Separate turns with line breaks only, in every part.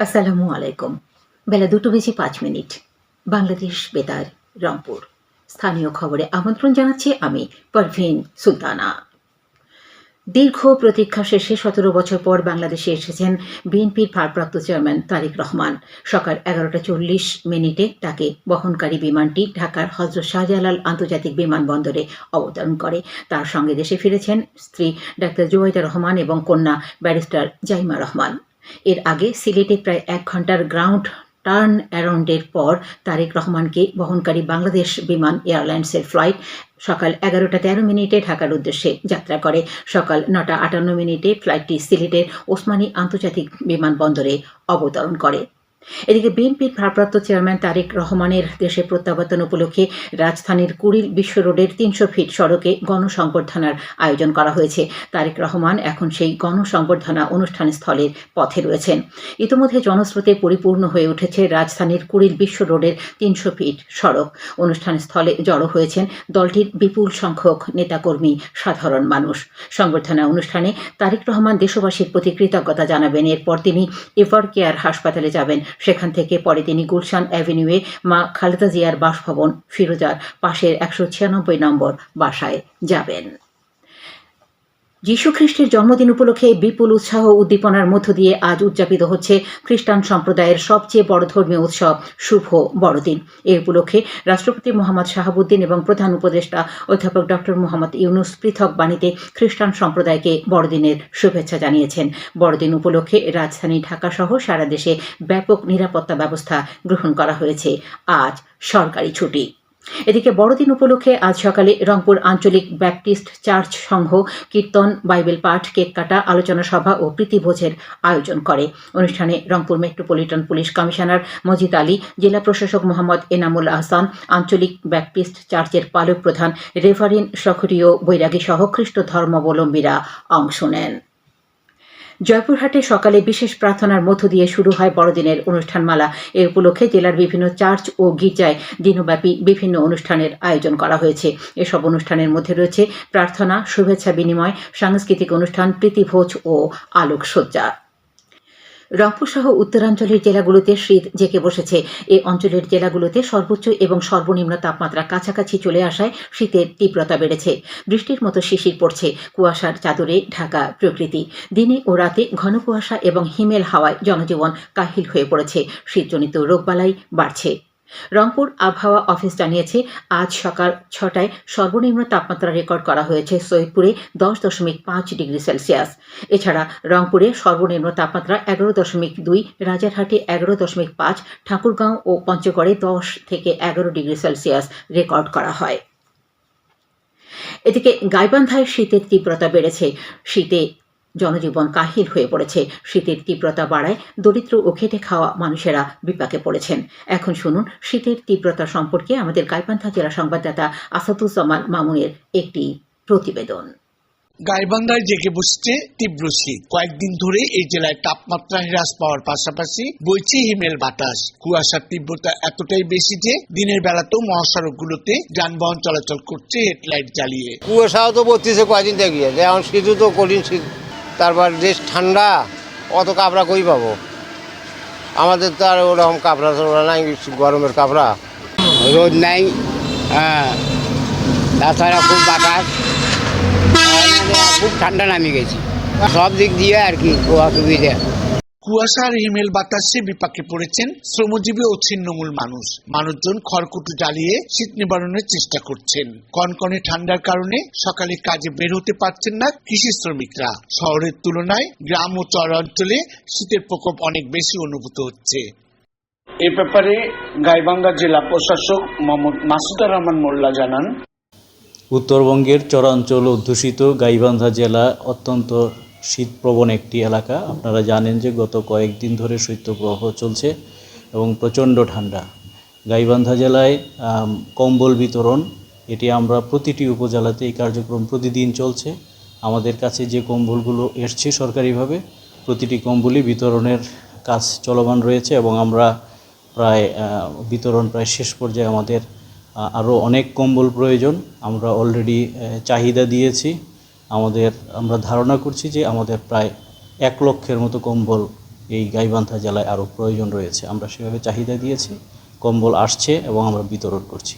আসসালামু আলাইকুম। বেলা দুটো বেজে পাঁচ মিনিট। বাংলাদেশ বেতার, রংপুর। স্থানীয় খবরে আমন্ত্রণ জানাচ্ছি আমি, পারভিন সুলতানা। দীর্ঘ প্রতীক্ষা শেষে সতেরো বছর পর বাংলাদেশে এসেছেন বিএনপির ভারপ্রাপ্ত চেয়ারম্যান তারিক রহমান। সকাল এগারোটা চল্লিশ মিনিটে তাকে বহনকারী বিমানটি ঢাকার হজরত শাহজালাল আন্তর্জাতিক বিমানবন্দরে অবতরণ করে। তার সঙ্গে দেশে ফিরেছেন স্ত্রী ডাক্তার জুবাইদা রহমান এবং কন্যা ব্যারিস্টার জাইমা রহমান। এর আগে সিলেটে প্রায় এক ঘণ্টার গ্রাউন্ড টার্ন অ্যারাউন্ডের পর তারেক রহমানকে বহনকারী বাংলাদেশ বিমান এয়ারলাইন্সের ফ্লাইট সকাল এগারোটা তেরো মিনিটে ঢাকার উদ্দেশ্যে যাত্রা করে। সকাল নটা আটান্ন মিনিটে ফ্লাইটটি সিলেটের ওসমানী আন্তর্জাতিক বিমানবন্দরে অবতরণ করে। এদিকে বিএনপির ভারপ্রাপ্ত চেয়ারম্যান তারেক রহমানের দেশে প্রত্যাবর্তন উপলক্ষে রাজধানীর কুড়িল বিশ্ব রোডের তিনশো ফিট সড়কে গণসংবর্ধনার আয়োজন করা হয়েছে। তারেক রহমান এখন সেই গণসংবর্ধনা অনুষ্ঠান স্থলের পথে রয়েছেন। ইতিমধ্যে জনস্রোতে পরিপূর্ণ হয়ে উঠেছে রাজধানীর কুড়িল বিশ্ব রোডের তিনশো ফিট সড়ক। অনুষ্ঠান স্থলে জড়ো হয়েছেন দলটির বিপুল সংখ্যক নেতাকর্মী, সাধারণ মানুষ। সংবর্ধনা অনুষ্ঠানে তারেক রহমান দেশবাসীর প্রতি কৃতজ্ঞতা জানাবেন। এরপর তিনি এভার কেয়ার হাসপাতালে যাবেন সেখান থেকে পরে তিনি গুলশান অ্যাভিনিউয়ে মা খালেদা জিয়ার বাসভবন ফিরোজার পাশের একশো ছিয়ানব্বই নম্বর বাসায় যাবেন। যীশু খ্রিস্টের জন্মদিন উপলক্ষে বিপুল উৎসাহ উদ্দীপনার মধ্য দিয়ে আজ উদযাপিত হচ্ছে খ্রিস্টান সম্প্রদায়ের সবচেয়ে বড় ধর্মীয় উৎসব, শুভ বড়দিন। এই উপলক্ষে রাষ্ট্রপতি মোহাম্মদ শাহাবুদ্দিন এবং প্রধান উপদেষ্টা অধ্যাপক ডক্টর মোহাম্মদ ইউনুস পৃথক বাণীতে খ্রিস্টান সম্প্রদায়কে বড়দিনের শুভেচ্ছা জানিয়েছেন। বড়দিন উপলক্ষে রাজধানী ঢাকা সহ সারা দেশে ব্যাপক নিরাপত্তা ব্যবস্থা গ্রহণ করা হয়েছে। আজ সরকারি ছুটি। এদিকে বড়দিন উপলক্ষে আজ সকালে রংপুর আঞ্চলিক ব্যাপটিস্ট চার্চ সংঘ কীর্তন, বাইবেল পাঠ, কেক কাটা, আলোচনা সভা ও প্রীতিভোজের আয়োজন করে। অনুষ্ঠানে Rangpur metropolitan police commissioner Majid Ali, জেলা প্রশাসক মোহাম্মদ এনামুল আহসান, আঞ্চলিক ব্যাপটিস্ট চার্চের পালক প্রধান রেভারিন সখরীয় বৈরাগী সহ খ্রিস্ট ধর্মাবলম্বীরা অংশ নেন। জয়পুরহাটে সকালে বিশেষ প্রার্থনার মধ্য দিয়ে শুরু হয় বড়দিনের অনুষ্ঠানমালা। এ উপলক্ষে জেলার বিভিন্ন চার্চ ও গির্জায় দিনব্যাপী বিভিন্ন অনুষ্ঠানের আয়োজন করা হয়েছে। এসব অনুষ্ঠানের মধ্যে রয়েছে প্রার্থনা, শুভেচ্ছা বিনিময়, সাংস্কৃতিক অনুষ্ঠান, প্রীতিভোজ ও আলোকসজ্জা। রংপুর সহ উত্তরাঞ্চলের জেলাগুলোতে শীত জেঁকে বসেছে। এ অঞ্চলের জেলাগুলোতে সর্বোচ্চ এবং সর্বনিম্ন তাপমাত্রা কাছাকাছি চলে আসায় শীতের তীব্রতা বেড়েছে। বৃষ্টির মতো শিশির পড়ছে কুয়াশার চাদরে ঢাকা প্রকৃতি। দিনে ও রাতে ঘন কুয়াশা এবং হিমেল হাওয়ায় জনজীবন কাহিল হয়ে পড়েছে। শীতজনিত রোগবালাই বাড়ছে। রংপুর আবহাওয়া অফিস জানিয়েছে, আজ সকাল ছটায় সর্বনিম্ন তাপমাত্রা রেকর্ড করা হয়েছে সৈয়দপুরে দশ দশমিক পাঁচ ডিগ্রি সেলসিয়াস। এছাড়া রংপুরে সর্বনিম্ন তাপমাত্রা এগারো দশমিক দুই, রাজারহাটে এগারো দশমিক পাঁচ, ঠাকুরগাঁও ও পঞ্চগড়ে দশ থেকে এগারো ডিগ্রি সেলসিয়াস রেকর্ড করা হয়। এদিকে গাইবান্ধায় শীতের তীব্রতা বেড়েছে। শীতে জনজীবন কাহিল হয়ে পড়েছে। শীতের তীব্রতা বাড়ায় দরিদ্র ও খেটে খাওয়া মানুষেরা বিপাকে পড়েছেন। এখন শুনুন শীতের তীব্রতা সম্পর্কে আমাদের গাইবান্ধা জেলা সংবাদদাতা আসাদুজ্জামান মামুনের একটি প্রতিবেদন।
গাইবান্ধায় জেগে বসছে তীব্র শীত। কয়েকদিন ধরে এই জেলায় তাপমাত্রা হ্রাস পাওয়ার পাশাপাশি বইছে হিমেল বাতাস। কুয়াশার তীব্রতা এতটাই বেশি যে দিনের বেলাতেও মহাসড়কগুলোতে যানবাহন চলাচল করছে হেডলাইট জ্বালিয়ে।
কুয়াশাও তো পড়তেছে কয়দিন থেকে। এখন শীতও তো কঠিন শীত। তারপর যে ঠান্ডা, অত কাপড়া কই পাবো? আমাদের তো আর ওরকম কাপড়া টাপড়া নাই গরমের কাপড়া রোদ নাই হ্যাঁ। তাছাড়া খুব বাতাস। খুব ঠান্ডা নামে গেছি। সব দিক দিয়ে আর কি অসুবিধা।
কুয়াশা আর হিমেল বাতাসে বিপাকে পড়েছেন শ্রমজীবী ও ছিন্নমূল মানুষ। মানুষজন খড়কুটো জ্বালিয়ে শীত নিবারণের চেষ্টা করছেন। কনকনে ঠান্ডার কারণে সকালে কাজে বের হতে পারছেন না কৃষি শ্রমিকরা। শহরের তুলনায় গ্রাম ও চর অঞ্চলে শীতের প্রকোপ অনেক বেশি অনুভূত হচ্ছে। এ ব্যাপারে গাইবান্ধা জেলা প্রশাসক মোহাম্মদ মাসুদুর রহমান মোল্লা জানান।
উত্তরবঙ্গের চরাঞ্চল অধ্যুষিত গাইবান্ধা জেলা অত্যন্ত শীতপ্রবণ একটি এলাকা। আপনারা জানেন যে গত কয়েকদিন ধরে শৈত্যপ্রবাহ চলছে এবং প্রচণ্ড ঠান্ডা। গাইবান্ধা জেলায় কম্বল বিতরণ, এটি আমরা প্রতিটি উপজেলাতে এই কার্যক্রম প্রতিদিন চলছে। আমাদের কাছে যে কম্বলগুলো এসছে সরকারিভাবে, প্রতিটি কম্বলই বিতরণের কাজ চলমান রয়েছে এবং আমরা প্রায় বিতরণ প্রায় শেষ পর্যায়ে আমাদের আরও অনেক কম্বল প্রয়োজন। আমরা অলরেডি চাহিদা দিয়েছি। আমাদের, আমরা ধারণা করছি যে আমাদের প্রায় এক লক্ষের মতো কম্বল এই গাইবান্ধা জেলায় আরও প্রয়োজন রয়েছে। আমরা সেভাবে চাহিদা দিয়েছি, কম্বল আসছে এবং আমরা বিতরণ করছি।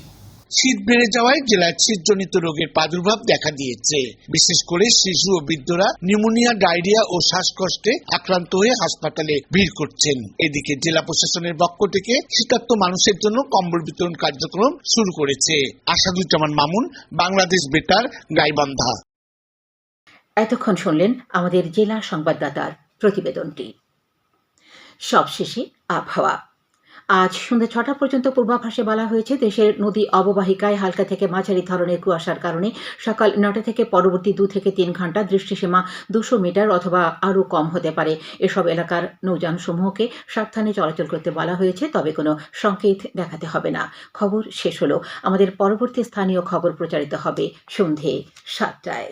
শীত বেড়ে যাওয়ায় জেলায় শীতজনিত রোগের প্রাদুর্ভাব দেখা দিয়েছে। বিশেষ করে শিশু ও বৃদ্ধরা নিউমোনিয়া, ডায়রিয়া ও শ্বাসকষ্টে আক্রান্ত হয়ে হাসপাতালে ভিড় করছেন। এদিকে জেলা প্রশাসনের পক্ষ থেকে শীতার্ত মানুষের জন্য কম্বল বিতরণ কার্যক্রম শুরু করেছে। আসাদুজ্জামান মামুন, বাংলাদেশ বেতার, গাইবান্ধা।
এতক্ষণ শুনলেন আমাদের জেলা সংবাদদাতার প্রতিবেদনটি। সবশেষে আবহাওয়া। আজ সন্ধ্যা ছটা পর্যন্ত পূর্বাভাসে বলা হয়েছে, দেশের নদী অববাহিকায় হালকা থেকে মাঝারি ধরনের কুয়াশার কারণে সকাল নটা থেকে পরবর্তী দু থেকে তিন ঘণ্টা দৃষ্টিসীমা দুশো মিটার অথবা আরও কম হতে পারে। এসব এলাকার নৌযানসমূহকে সাবধানে চলাচল করতে বলা হয়েছে, তবে কোনো সংকেত দেখাতে হবে না। খবর শেষ হলো। আমাদের পরবর্তী স্থানীয় খবর প্রচারিত হবে সন্ধে সাতটায়।